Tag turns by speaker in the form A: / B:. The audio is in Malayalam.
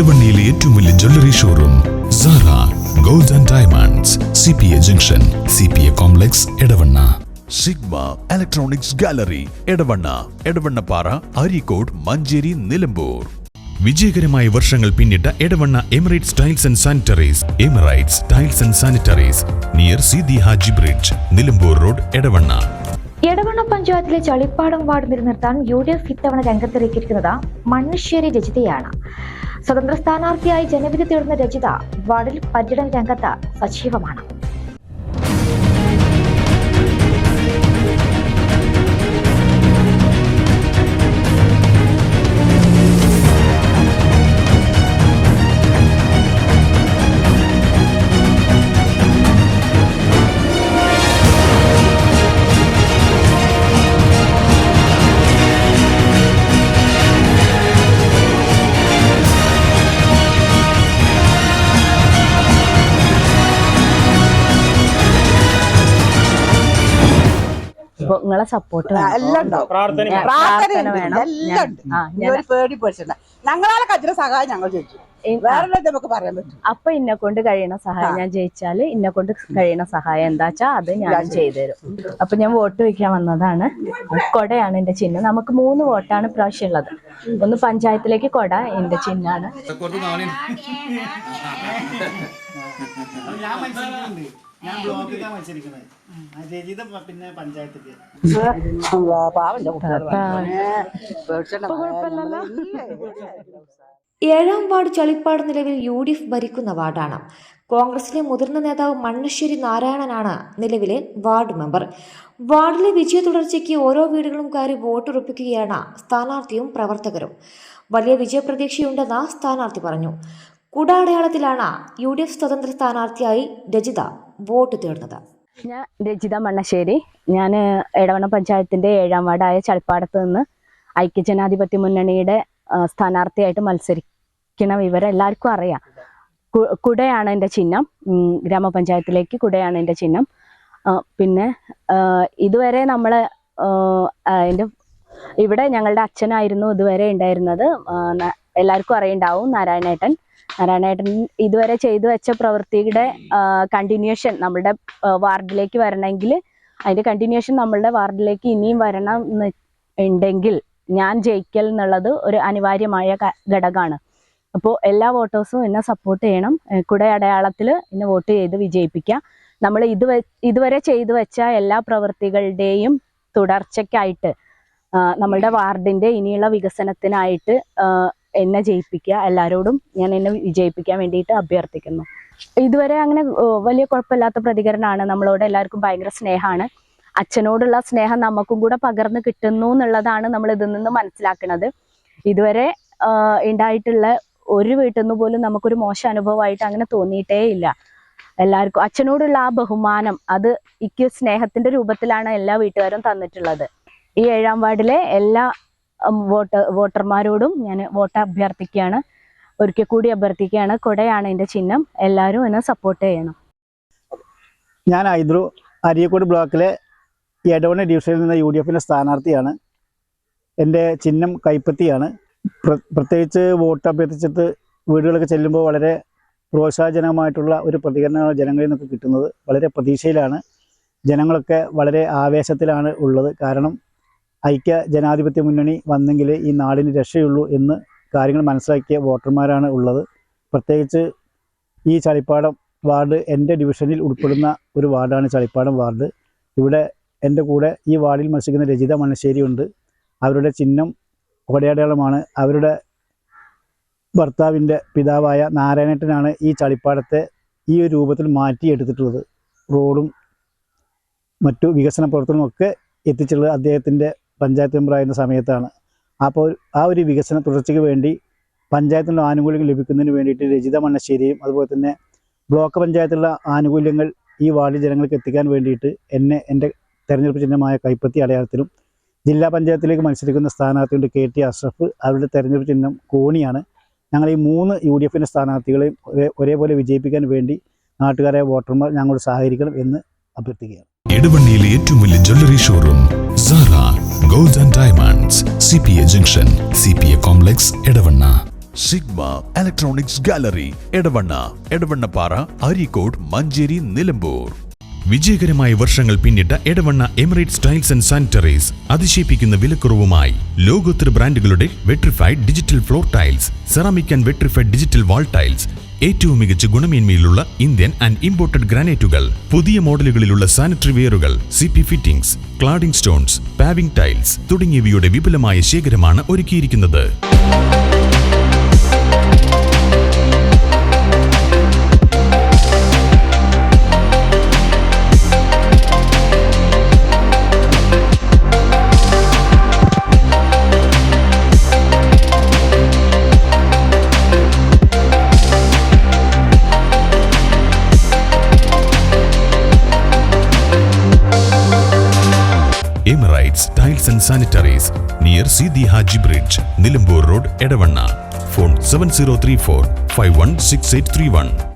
A: ഇടവണ്ണിയിലെ ഏറ്റവും വലിയ jewellery showroom Sara gold and diamonds C P A junction C P A complex Edavanna. Sigma electronics gallery Edavanna Edavannappara Areekode Manjeri Nilambur. വിജയകരമായ വർഷങ്ങൾ പിന്നിട്ട Edavanna Emirates tiles and sanitaries Emirates tiles and sanitaries near Sidi Haji bridge Nilambur road Edavanna.
B: Edavanna പഞ്ചായത്തിലെ ചളിപ്പാടം വാർഡ് നിലനിർത്താൻ യു ഡി എഫ് ഇത്തവണ രംഗത്തിറക്കിയിരിക്കുന്നത് മണ്ണശ്ശേരി രജിതയാണ് സ്വതന്ത്ര സ്ഥാനാർത്ഥിയായി ജനവിധി തേടുന്ന രചിത വാർഡിൽ പര്യടന രംഗത്ത് സജീവമാണ്.
C: അപ്പൊ നിങ്ങളെ സപ്പോർട്ട്
D: എല്ലാം ഉണ്ടാവും.
E: പ്രാർത്ഥന
C: വേണം.
D: എല്ലാം
C: ഞാൻ-
D: ഉണ്ട്.
C: ആ,
D: ഒരു പേടി പേടിച്ചില്ല ഞങ്ങളാലെ കജ്ജിന സഹായം ഞങ്ങൾ ചോദിച്ചു.
C: അപ്പൊ ഇന്നെ കൊണ്ട് കഴിയണ സഹായം ഞാൻ ജയിച്ചാൽ ഇന്നെ കൊണ്ട് കഴിയണ സഹായം എന്താച്ചാ അത് ഞാൻ ചെയ്തുതരും. അപ്പൊ ഞാൻ വോട്ട് വയ്ക്കാൻ വന്നതാണ്. കൊടയാണ് എന്റെ ചിഹ്നം. നമുക്ക് മൂന്ന് വോട്ടാണ് പ്രാവശ്യം ഉള്ളത് ഒന്ന് പഞ്ചായത്തിലേക്ക് കൊട എന്റെ ചിഹ്നാണ്
E: ഞാൻ മത്സരിക്കുന്നത്. പിന്നെ
F: ഏഴാം വാർഡ് ചളിപ്പാട് നിലവിൽ യു ഡി എഫ് ഭരിക്കുന്ന വാർഡാണ്. കോൺഗ്രസിലെ മുതിർന്ന നേതാവ് മണ്ണശ്ശേരി നാരായണനാണ് നിലവിലെ വാർഡ് മെമ്പർ. വാർഡിലെ വിജയ തുടർച്ചയ്ക്ക് ഓരോ വീടുകളും കയറി വോട്ടുറപ്പിക്കുകയാണ് സ്ഥാനാർത്ഥിയും പ്രവർത്തകരും. വലിയ വിജയപ്രതീക്ഷയുണ്ടെന്ന് സ്ഥാനാർത്ഥി പറഞ്ഞു. കുടാടയാളത്തിലാണ് യു ഡി എഫ് സ്വതന്ത്ര സ്ഥാനാർത്ഥിയായി രജിത വോട്ട് തേടുന്നത്?
C: ഞാൻ രജിത മണ്ണശ്ശേരി. ഞാൻ എടവണ പഞ്ചായത്തിന്റെ ഏഴാം വാർഡായ ചളിപ്പാടത്ത് നിന്ന് ഐക്യജനാധിപത്യ മുന്നണിയുടെ സ്ഥാനാർത്ഥിയായിട്ട് മത്സരിക്കണ വിവരം എല്ലാവർക്കും അറിയാം. കുടയാണ് എന്റെ ചിഹ്നം. ഗ്രാമപഞ്ചായത്തിലേക്ക് കുടയാണ് എന്റെ ചിഹ്നം. പിന്നെ ഇതുവരെ നമ്മൾ എന്റെ ഇവിടെ ഞങ്ങളുടെ അച്ഛനായിരുന്നു ഇതുവരെ ഉണ്ടായിരുന്നത്. എല്ലാവർക്കും അറിയുണ്ടാവും നാരായണേട്ടൻ. നാരായണേട്ടൻ ഇതുവരെ ചെയ്തു വെച്ച പ്രവൃത്തിയുടെ കണ്ടിന്യൂഷൻ നമ്മുടെ വാർഡിലേക്ക് വരണമെങ്കിൽ അതിന്റെ കണ്ടിന്യൂഷൻ നമ്മളുടെ വാർഡിലേക്ക് ഇനിയും വരണം ഉണ്ടെങ്കിൽ ഞാൻ ജയിക്കൽ എന്നുള്ളത് ഒരു അനിവാര്യമായ ഘടകമാണ്. അപ്പോൾ എല്ലാ വോട്ടേഴ്സും എന്നെ സപ്പോർട്ട് ചെയ്യണം. കുട അടയാളത്തിൽ എന്നെ വോട്ട് ചെയ്ത് വിജയിപ്പിക്കുക നമ്മൾ ഇത് ഇതുവരെ ചെയ്തു വെച്ച എല്ലാ പ്രവൃത്തികളുടെയും തുടർച്ചയ്ക്കായിട്ട് നമ്മളുടെ വാർഡിന്റെ ഇനിയുള്ള വികസനത്തിനായിട്ട് എന്നെ ജയിപ്പിക്കുക എല്ലാവരോടും ഞാൻ എന്നെ വിജയിപ്പിക്കാൻ വേണ്ടിയിട്ട് അഭ്യർത്ഥിക്കുന്നു. ഇതുവരെ അങ്ങനെ വലിയ കുഴപ്പമില്ലാത്ത പ്രതികരണമാണ്. നമ്മളോട് എല്ലാവർക്കും ഭയങ്കര സ്നേഹമാണ്. അച്ഛനോടുള്ള സ്നേഹം നമുക്കും കൂടെ പകർന്നു കിട്ടുന്നു എന്നുള്ളതാണ് നമ്മൾ ഇതിൽ നിന്ന് മനസ്സിലാക്കുന്നത്. ഇതുവരെ ഉണ്ടായിട്ടുള്ള ഒരു വീട്ടിൽ നിന്ന് പോലും നമുക്കൊരു മോശം അനുഭവമായിട്ട് അങ്ങനെ തോന്നിയിട്ടേ ഇല്ല. എല്ലാവർക്കും അച്ഛനോടുള്ള ആ ബഹുമാനം അത് ഇക്ക് സ്നേഹത്തിന്റെ രൂപത്തിലാണ് എല്ലാ വീട്ടുകാരും തന്നിട്ടുള്ളത്. ഈ ഏഴാം വാർഡിലെ എല്ലാ വോട്ട് വോട്ടർമാരോടും ഞാൻ വോട്ട് അഭ്യർത്ഥിക്കുകയാണ്. ഒരിക്കൽ കൂടി അഭ്യർത്ഥിക്കുകയാണ്. കൊടയാണ് എന്റെ ചിഹ്നം. എല്ലാവരും എന്നെ സപ്പോർട്ട് ചെയ്യണം.
E: ഞാൻ ഐദ്രു അരിയക്കോട് ബ്ലോക്കിലെ എടവണ്ണ ഡിവിഷനിൽ നിന്ന് യു ഡി എഫിന്റെ സ്ഥാനാർത്ഥിയാണ്. എന്റെ ചിഹ്നം കൈപ്പത്തിയാണ്. പ്ര- പ്രത്യേകിച്ച് വോട്ട് അഭ്യർത്ഥിച്ചിട്ട് വീടുകളൊക്കെ ചെല്ലുമ്പോൾ വളരെ പ്രോത്സാഹജനകമായിട്ടുള്ള ഒരു പ്രതികരണമാണ് ജനങ്ങളിൽ നിന്നൊക്കെ കിട്ടുന്നത്. വളരെ പ്രതീക്ഷയിലാണ്. ജനങ്ങളൊക്കെ വളരെ ആവേശത്തിലാണ് ഉള്ളത്. കാരണം ഐക്യ ജനാധിപത്യ മുന്നണി വന്നെങ്കിൽ ഈ നാടിന് രക്ഷയുള്ളൂ എന്ന് കാര്യങ്ങൾ മനസ്സിലാക്കിയ വോട്ടർമാരാണ് ഉള്ളത്. പ്രത്യേകിച്ച് ഈ ചളിപ്പാടം വാർഡ് എന്റെ ഡിവിഷനിൽ ഉൾപ്പെടുന്ന ഒരു വാർഡാണ് ചളിപ്പാടം വാർഡ്. ഇവിടെ എന്റെ കൂടെ ഈ വാർഡിൽ മത്സരിക്കുന്ന രജിത മണശ്ശേരിയുണ്ട് അവരുടെ ചിഹ്നം കൊടയടയാളമാണ് അവരുടെ ഭർത്താവിന്റെ പിതാവായ നാരായണേട്ടനാണ് ഈ ചളിപ്പാടത്തെ ഈ ഒരു രൂപത്തിൽ മാറ്റിയെടുത്തിട്ടുള്ളത്. റോഡും മറ്റു വികസന പ്രവർത്തനവും ഒക്കെ എത്തിച്ചുള്ളത് അദ്ദേഹത്തിന്റെ പഞ്ചായത്ത് മെമ്പറായിരുന്ന സമയത്താണ്. അപ്പോൾ ആ ഒരു വികസന തുടർച്ചയ്ക്ക് വേണ്ടി പഞ്ചായത്തിന്റെ ആനുകൂല്യങ്ങൾ ലഭിക്കുന്നതിന് വേണ്ടിയിട്ട് രജിത മണ്ണശ്ശേരിയും അതുപോലെ തന്നെ ബ്ലോക്ക് പഞ്ചായത്തിലുള്ള ആനുകൂല്യങ്ങൾ ഈ വാർഡ് ജനങ്ങൾക്ക് എത്തിക്കാൻ വേണ്ടിയിട്ട് എന്നെ എന്റെ തെരഞ്ഞെടുപ്പ് ചിഹ്നമായ കൈപ്പത്തി അടയാളത്തിലും ജില്ലാ പഞ്ചായത്തിലേക്ക് മത്സരിക്കുന്ന സ്ഥാനാർത്ഥിയുണ്ട് കെ ടി അഷ്റഫ്. അവരുടെ തെരഞ്ഞെടുപ്പ് ചിഹ്നം കോണിയാണ്. ഞങ്ങൾ ഈ മൂന്ന് യു ഡി എഫിന്റെ സ്ഥാനാർത്ഥികളെയും ഒരേ ഒരേപോലെ വിജയിപ്പിക്കാൻ വേണ്ടി നാട്ടുകാരായ വോട്ടർമാർ ഞങ്ങളോട് സഹകരിക്കണം എന്ന് അഭ്യർത്ഥിക്കുകയാണ്.
A: ഇടവണ്ണിയിലെ ഏറ്റവും വലിയ jewellery showroom gold and diamonds C P A junction C P A complex Edavanna Sigma electronics gallery Edavanna Edavannappara Areekode Manjeri Nilambur വിജയകരമായ വർഷങ്ങൾ പിന്നിട്ട Edavanna Emirate tiles and sanitaries അതിശയിപ്പിക്കുന്ന വിലക്കുറവുമായി ലോകോത്തര ബ്രാൻഡുകളുടെ vitrified digital floor tiles ceramic and vitrified digital wall tiles ഏറ്റവും മികച്ച ഗുണമേന്മയിലുള്ള ഇന്ത്യൻ ആൻഡ് ഇമ്പോർട്ടഡ് ഗ്രാനൈറ്റുകൾ പുതിയ മോഡലുകളിലുള്ള sanitary വെയറുകൾ C P fittings cladding stones paving tiles തുടങ്ങിയവയുടെ വിപുലമായ ശേഖരമാണ് ഒരുക്കിയിരിക്കുന്നത്. Emirates Tiles and Sanitaries near Sidi Haji Bridge, Nilambur Road, Edavana. Phone 7034 516831.